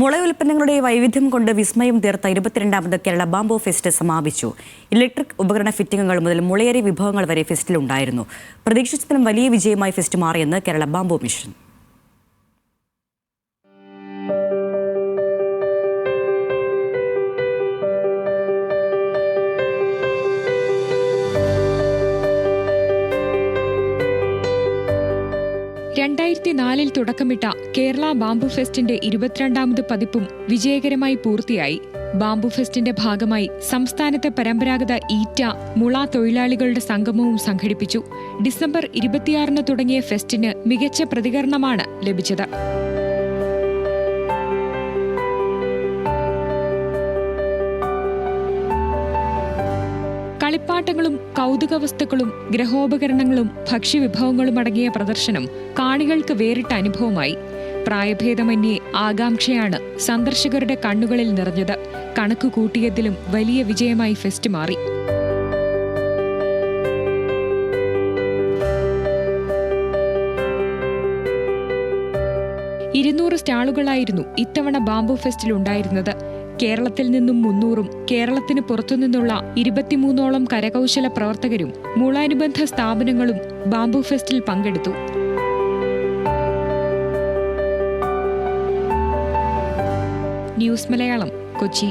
മുള ഉൽപ്പന്നങ്ങളുടെ വൈവിധ്യം കൊണ്ട് വിസ്മയം തീർത്ത ഇരുപത്തിരണ്ടാമത് കേരള ബാംബോ ഫെസ്റ്റ് സമാപിച്ചു. ഇലക്ട്രിക് ഉപകരണ ഫിറ്റിംഗുകൾ മുതൽ മുളയേറെ വിഭവങ്ങൾ വരെ ഫെസ്റ്റിലുണ്ടായിരുന്നു. പ്രതീക്ഷിച്ചതിലും വലിയ വിജയമായി ഫെസ്റ്റ് മാറിയെന്ന് കേരള ബാംബോ മിഷൻ. രണ്ടായിരത്തി നാലിൽ തുടക്കമിട്ട കേരള ബാംബു ഫെസ്റ്റിന്റെ ഇരുപത്തിരണ്ടാമത് പതിപ്പും വിജയകരമായി പൂർത്തിയായി. ബാംബു ഫെസ്റ്റിന്റെ ഭാഗമായി സംസ്ഥാനത്തെ പരമ്പരാഗത ഈറ്റ മുള തൊഴിലാളികളുടെ സംഗമവും സംഘടിപ്പിച്ചു. ഡിസംബർ ഇരുപത്തിയാറിന് തുടങ്ങിയ ഫെസ്റ്റിന് മികച്ച പ്രതികരണമാണ് ലഭിച്ചത്. കളിപ്പാട്ടങ്ങളും കൗതുക വസ്തുക്കളും ഗ്രഹോപകരണങ്ങളും ഭക്ഷ്യവിഭവങ്ങളും അടങ്ങിയ പ്രദർശനം കാണികൾക്ക് വേറിട്ട അനുഭവമായി. പ്രായഭേദമന്യേ ആകാംക്ഷയാണ് സന്ദർശകരുടെ കണ്ണുകളിൽ നിറഞ്ഞത്. കണക്ക് കൂട്ടിയതിലും വലിയ വിജയമായി ഫെസ്റ്റ് മാറി. ഇരുന്നൂറ് സ്റ്റാളുകളായിരുന്നു ഇത്തവണ ബാംബു ഫെസ്റ്റിൽ ഉണ്ടായിരുന്നത് കേരളത്തിൽ നിന്നും മുന്നൂറും കേരളത്തിന് പുറത്തുനിന്നുള്ള ഇരുപത്തിമൂന്നോളം കരകൗശല പ്രവർത്തകരും മൂളാനുബന്ധ സ്ഥാപനങ്ങളും ബാംബു ഫെസ്റ്റിൽ പങ്കെടുത്തു. ന്യൂസ് മലയാളം കൊച്ചി.